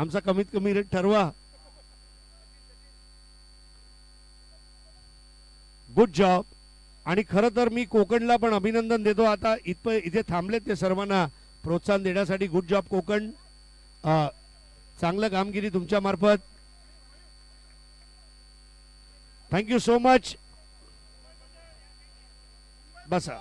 आमचा कमीत कमी रेट ठरवा. गुड जॉब आणि खरं तर मी कोकणला पण अभिनंदन देतो. आता इथप इथे थांबलेत ते सर्वांना प्रोत्साहन देण्यासाठी. Good job Konkan. चांगलं कामगिरी तुमच्या मार्फत. थँक्यू सो मच बसा.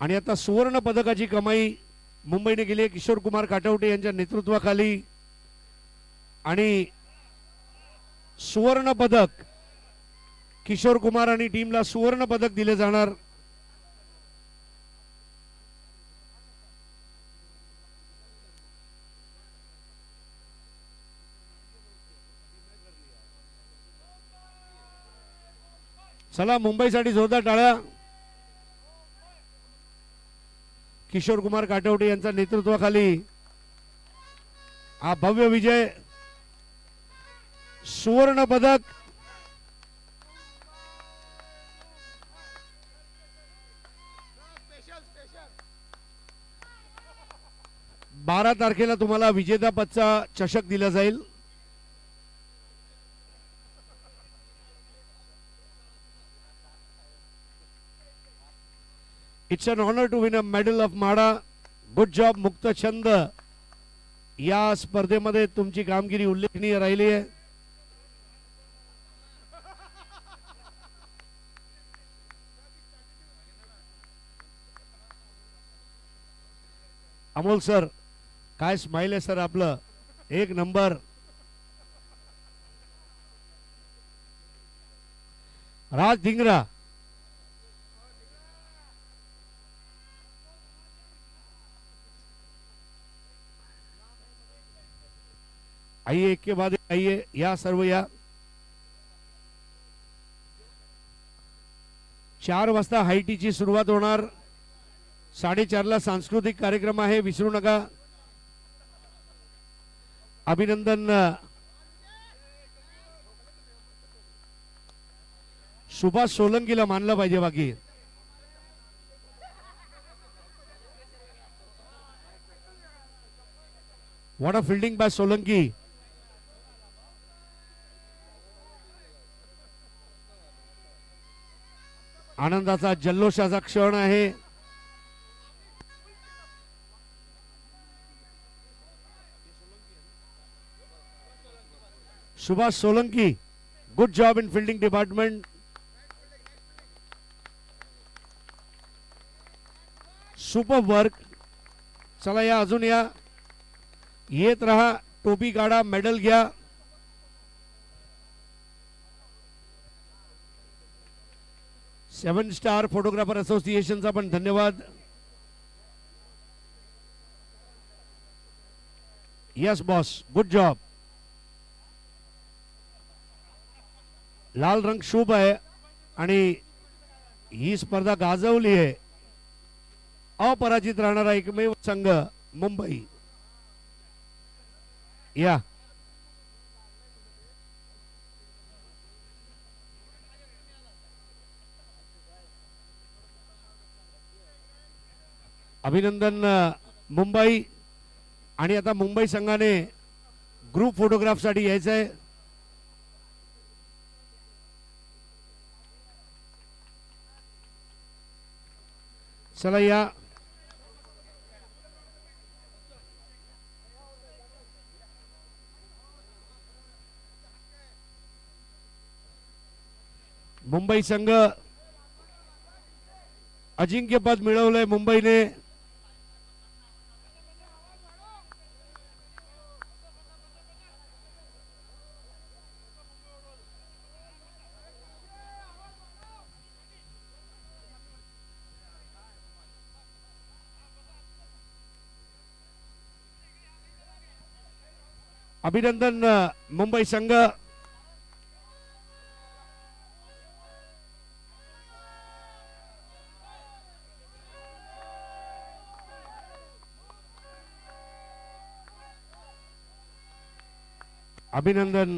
आणि आता सुवर्ण पदकाची कमाई मुंबईने केली आहे. किशोर कुमार काटवटे यांच्या नेतृत्वाखाली. आणि सुवर्ण पदक किशोर कुमार आणि टीमला सुवर्ण पदक दिले जाणार. चला मुंबईसाठी जोरदार टाळ्या. किशोर कुमार काटवटे यांच्या नेतृत्वाखाली हा भव्य विजय सुवर्ण पदक बारा तारखेला तुम्हाला विजेता पदचा चषक दिला जाईल. It's an honour to win a medal of MHADA good job Muktachhand या स्पर्धेमध्ये तुमची कामगिरी उल्लेखनीय राहिली आहे. अमोल सर काय स्माइल आहे सर आपलं? एक नंबर. राज धिंगरा इसके बाद आइए या सर्व या। चार वाजता हायटीची सुरुवात होणार. साडेचारला सांस्कृतिक कार्यक्रम आहे विसरू नका. अभिनंदन सुभाष सोलंकीला मानलं पाहिजे बाकी. What a fielding by Solanki आनंदाचा जल्लोषाचा क्षण आहे. Subhash Solanki good job in fielding department super work चला या अजून या. येत रहा टोपी काढा मेडल घ्या. सेवन स्टार फोटोग्राफर असोसिएशनचा पण धन्यवाद. यस बॉस गुड जॉब लाल रंग शुभ आहे आणि ही स्पर्धा गाजवली आहे. अपराजित राहणारा एकमेव संघ मुंबई. या. अभिनंदन मुंबई. आणि आता मुंबई संघाने ग्रुप फोटोग्राफसाठी यायचं आहे चला या. मुंबई संघ अजिंक्यपद मिळवलंय मुंबईने. अभिनंदन अ, मुंबई संघ अभिनंदन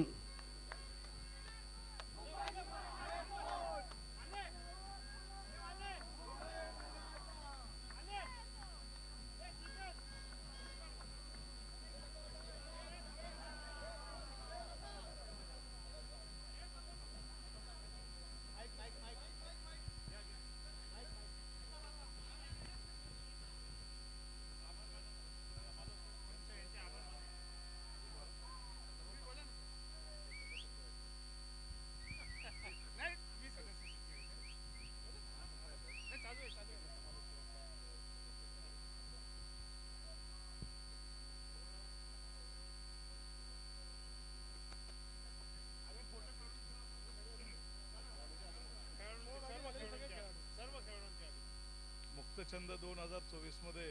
मुक्तछंद दोन हजार चोवीसमध्ये.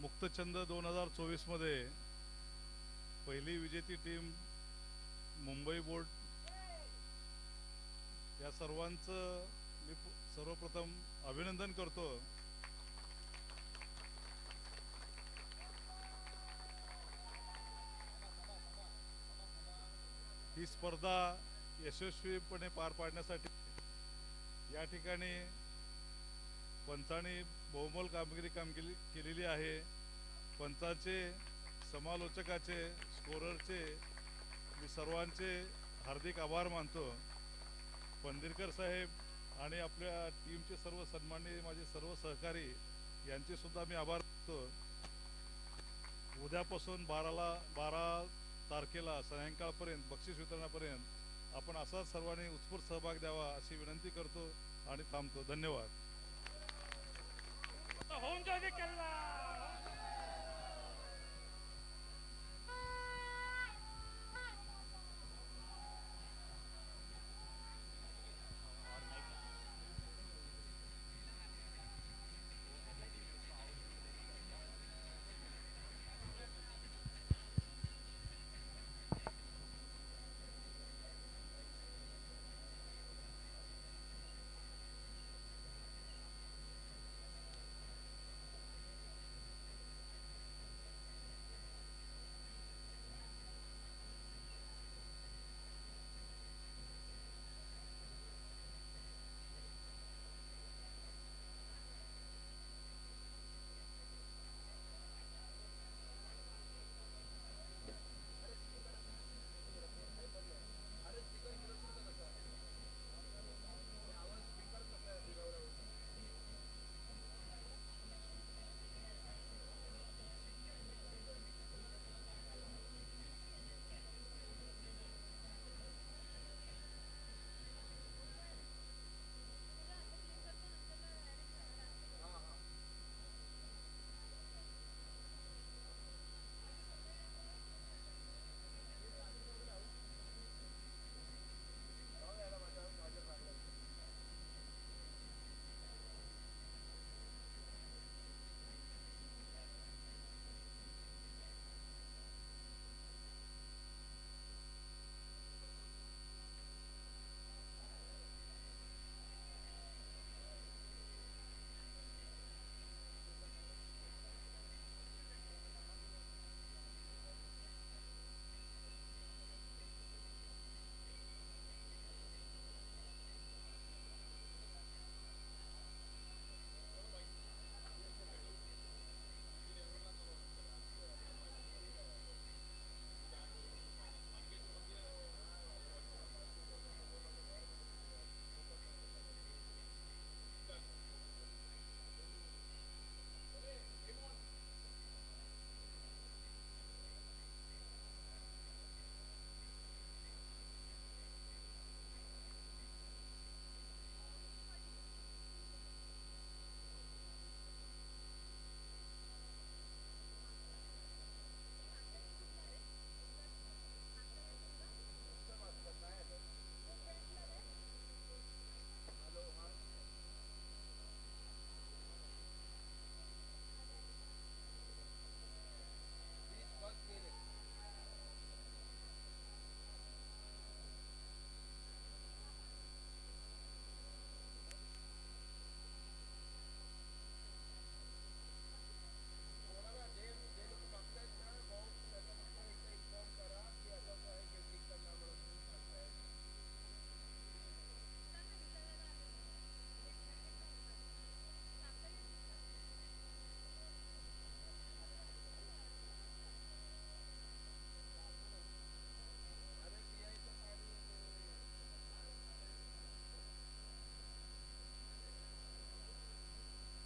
मुक्तछंद दोन हजार चोवीसमध्ये पहिली विजेती टीम मुंबई बोर्ड या सर्वांचं मी सर्वप्रथम अभिनंदन करतो. ही स्पर्धा यशस्वीपणे पार पाडण्यासाठी या ठिकाणी पंचाने बहुमोल कामगिरी काम केलेली आहे. पंचाचे समालोचकाचे स्कोररचे मी सर्वांचे हार्दिक आभार मानतो. पंदिरकर साहेब आणि आपल्या टीमचे सर्व सन्माननीय माझे सर्व सहकारी यांचे सुद्धा मी आभार मानतो. उद्यापासून बाराला बारा तारखेला सायंकाळपर्यंत बक्षीस वितरणापर्यंत आपण असाच सर्वांनी उत्स्फूर्त सहभाग द्यावा अशी विनंती करतो आणि थांबतो. धन्यवाद. તો હોમ જોજી કેલા